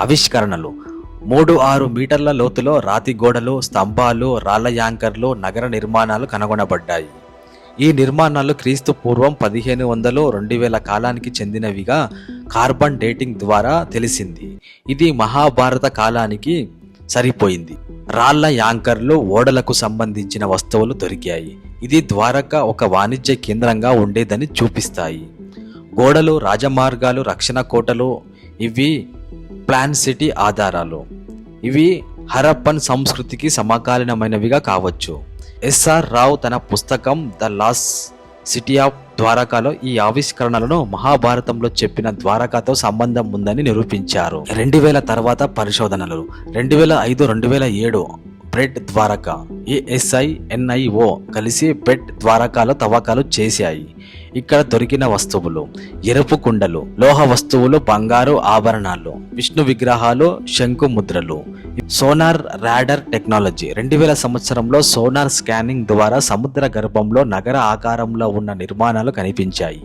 ఆవిష్కరణలు. మూడు ఆరు మీటర్ల లోతులో రాతి గోడలు స్తంభాలు రాళ్ళ యాంకర్లు నగర నిర్మాణాలు కనుగొనబడ్డాయి. ఈ నిర్మాణాలు క్రీస్తు పూర్వం పదిహేను వందలు రెండు వేల కాలానికి చెందినవిగా కార్బన్ డేటింగ్ ద్వారా తెలిసింది. ఇది మహాభారత కాలానికి సరిపోయింది. రాళ్ళ యాంకర్లు ఓడలకు సంబంధించిన వస్తువులు దొరికాయి. ఇది ద్వారక ఒక వాణిజ్య కేంద్రంగా ఉండేదని చూపిస్తాయి. గోడలు రాజమార్గాలు రక్షణ కోటలు ఇవి ప్లాన్ సిటీ ఆధారాలు. ఇవి హరప్పన్ సంస్కృతికి సమకాలీనమైనవిగా కావచ్చు. ఎస్ఆర్ రావు తన పుస్తకం ద లాస్ సిటీ ఆఫ్ ద్వారకాలో ఈ ఆవిష్కరణలను మహాభారతంలో చెప్పిన ద్వారకాతో సంబంధం ఉందని నిరూపించారు. రెండు వేల తర్వాత పరిశోధనలు. రెండు వేల ఐదు రెండు వేల ఏడు బ్రెడ్ ద్వారక. ఏఎస్ఐ ఎన్ఐఓ కలిసి బెడ్ ద్వారకాలో తవ్వకాలు చేశాయి. ఇక్కడ దొరికిన వస్తువులు ఎరుపు కుండలు లోహ వస్తువులు బంగారు ఆభరణాలు విష్ణు విగ్రహాలు శంకు ముద్రలు. Sonar radar technology. రెండు వేల సంవత్సరంలో సోనార్ స్కానింగ్ ద్వారా సముద్ర గర్భంలో నగర ఆకారంలో ఉన్న నిర్మాణాలు కనిపించాయి.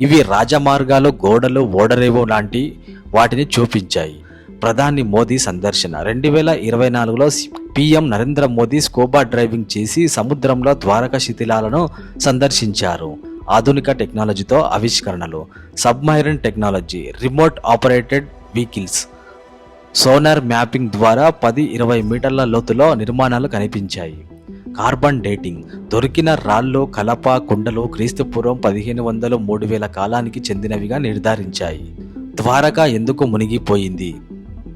ఇవి రాజమార్గాలు గోడలు ఓడరేవు లాంటి వాటిని చూపించాయి. ప్రధాని మోదీ సందర్శన. రెండు వేల ఇరవై నాలుగులో PM Narendra Modi scuba driving చేసి సముద్రంలో ద్వారక శిథిలాలను సందర్శించారు. ఆధునిక టెక్నాలజీతో ఆవిష్కరణలు. Submarine technology remote operated vehicles sonar mapping ద్వారా పది ఇరవై మీటర్ల లోతులో నిర్మాణాలు కనిపించాయి. కార్బన్ డేటింగ్ దొరికిన రాళ్ళు కలప కుండలు క్రీస్తుపూర్వం పదిహేను వందలు మూడు వేల కాలానికి చెందినవిగా నిర్ధారించాయి. ద్వారక ఎందుకు మునిగిపోయింది?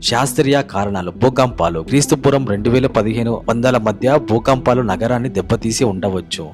శాస్త్రీయ కారణాలు. భూకంపాలు. క్రీస్తుపురం రెండు వేల పదిహేను వందల మధ్య భూకంపాలు నగరాన్ని దెబ్బతీసి ఉండవచ్చు.